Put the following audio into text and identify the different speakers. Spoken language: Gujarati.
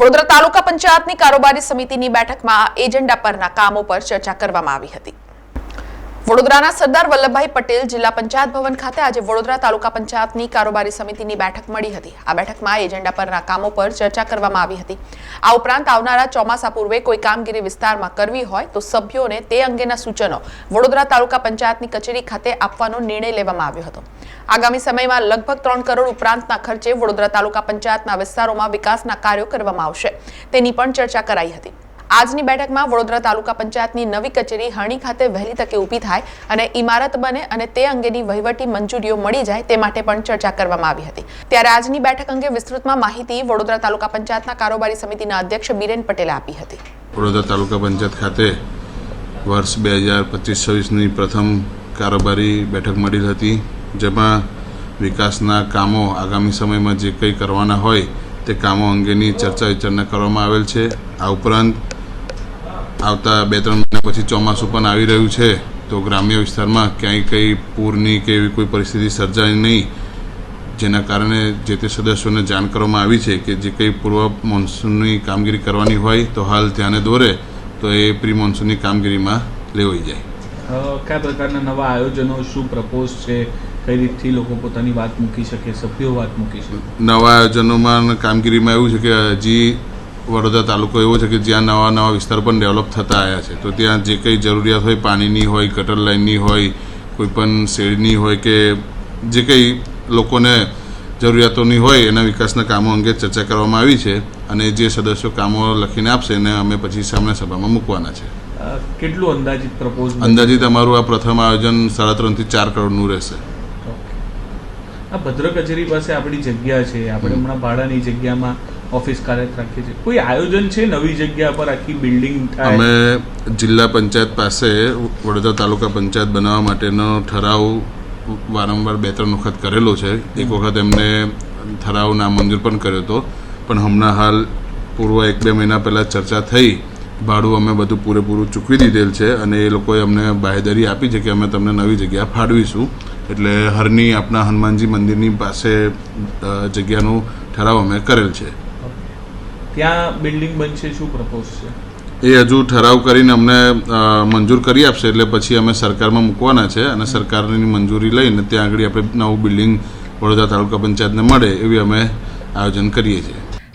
Speaker 1: વડોદરા તાલુકા પંચાયતની કારોબારી સમિતિની બેઠકમાં એજન્ડા પરના કામો પર ચર્ચા કરવામાં આવી હતી. વડોદરાના સરદાર વલ્લભભાઈ પટેલ જિલ્લા પંચાયત ભવન ખાતે આજે વડોદરા તાલુકા પંચાયતની કારોબારી સમિતિની બેઠક મળી હતી. આ બેઠકમાં એજન્ડા પરના કામો પર ચર્ચા કરવામાં આવી હતી. આ ઉપરાંત આવનારા ચોમાસા પૂર્વે કોઈ કામગીરી વિસ્તારમાં કરવી હોય તો સભ્યોને તે અંગેના સૂચનો વડોદરા તાલુકા પંચાયતની કચેરી ખાતે આપવાનો નિર્ણય લેવામાં આવ્યો હતો. આગામી સમયમાં લગભગ ત્રણ કરોડ ઉપરાંતના ખર્ચે વડોદરા તાલુકા પંચાયતના વિસ્તારોમાં વિકાસના કાર્યો કરવામાં આવશે. તેની પણ ચર્ચા કરાઈ હતી. આજની બેઠકમાં વડોદરા તાલુકા પંચાયતની નવી કચેરી હરણી ખાતે વહેલી તકે ઊભી થાય અને ઇમારત બને અને તે અંગેની વહીવટી મંજૂરીઓ મળી જાય તે માટે પણ ચર્ચા કરવામાં આવી હતી. ત્યારે આજની બેઠક અંગે વિસ્તૃતમાં માહિતી વડોદરા તાલુકા પંચાયતના કારોબારી સમિતિના અધ્યક્ષ બીરેન પટેલે આપી હતી.
Speaker 2: વડોદરા તાલુકા પંચાયત ખાતે વર્ષ બે હજાર પચીસ છવ્વીસની પ્રથમ કારોબારી બેઠક મળી હતી. જેમાં વિકાસના કામો આગામી સમયમાં જે કંઈ કરવાના હોય તે કામો અંગેની ચર્ચા વિચારણા કરવામાં આવેલ છે. આ ઉપરાંત આવતા બે ત્રણ મહિના પછી ચોમાસું પણ આવી રહ્યું છે, તો ગ્રામ્ય વિસ્તારમાં ક્યાંય કંઈ પૂરની કે એવી કોઈ પરિસ્થિતિ સર્જાય નહીં, જેના કારણે જે તે સદસ્યોને જાણ કરવામાં આવી છે કે જે કંઈ પૂર્વ મોન્સૂનની કામગીરી કરવાની હોય તો હાલ ધ્યાને દોરે, તો એ પ્રી મોન્સૂનની કામગીરીમાં લેવાઈ જાય.
Speaker 3: કયા પ્રકારના નવા આયોજનો, શું પ્રપોઝ છે? કઈ રીતથી લોકો પોતાની વાત મૂકી શકે સભ્યો વાત મૂકી શકે.
Speaker 2: નવા આયોજનોમાં કામગીરીમાં એવું છે કે હજી વડોદરા તાલુકો એવો છે કે જ્યાં નવા નવા વિસ્તાર પણ ડેવલપ થતા આવ્યા છે. તો ત્યાં જે કંઈ જરૂરિયાત હોય પાણીની હોય ગટર લાઇનની હોય કોઈ પણ શેડની હોય કે જે કંઈ લોકોને જરૂરિયાતોની હોય એના વિકાસના કામો અંગે ચર્ચા કરવામાં આવી છે અને જે સદસ્યો કામો લખીને આપશે એને અમે પછી સામે સભામાં મૂકવાના છે.
Speaker 3: કેટલું અંદાજિત પ્રપોઝ
Speaker 2: અંદાજિત અમારું આ પ્રથમ આયોજન સાડા ત્રણથી ચાર કરોડનું રહેશે.
Speaker 3: આ ભદ્ર કચેરી પાસે આપણી જગ્યા છે. આપણે હમણાં ભાડાની જગ્યામાં ઓફિસ કાર્યરત રાખીએ છીએ. કોઈ આયોજન છે નવી જગ્યા પર આખી બિલ્ડિંગ થાય?
Speaker 2: અમે જિલ્લા પંચાયત પાસે વડોદરા તાલુકા પંચાયત બનાવવા માટેનો ઠરાવ વારંવાર બે ત્રણ વખત કરેલો છે. એક વખત એમને ઠરાવ નામંજૂર પણ કર્યો હતો. પણ હમણાં હાલ પૂર્વ એક બે મહિના પહેલાં ચર્ચા થઈ. ભાડું અમે બધું પૂરેપૂરું ચૂકવી દીધેલ છે અને એ લોકોએ અમને બાહેધરી આપી છે કે અમે તમને નવી જગ્યા ફાળવીશું. એટલે હરની આપણા હનુમાનજી મંદિરની પાસે જગ્યાનું ઠરાવ અમે કરેલ છે.
Speaker 3: ત્યાં બિલ્ડિંગ બનશે શું પ્રપોઝ છે?
Speaker 2: એ હજુ ઠરાવ કરીને અમને મંજૂર કરી આપશે એટલે પછી અમે સરકારમાં મૂકવાના છે અને સરકારની મંજૂરી લઈને ત્યાં આગળ આપણે નવું બિલ્ડિંગ વડોદરા તાલુકા પંચાયતને મળે એવી અમે આયોજન કરીએ છીએ.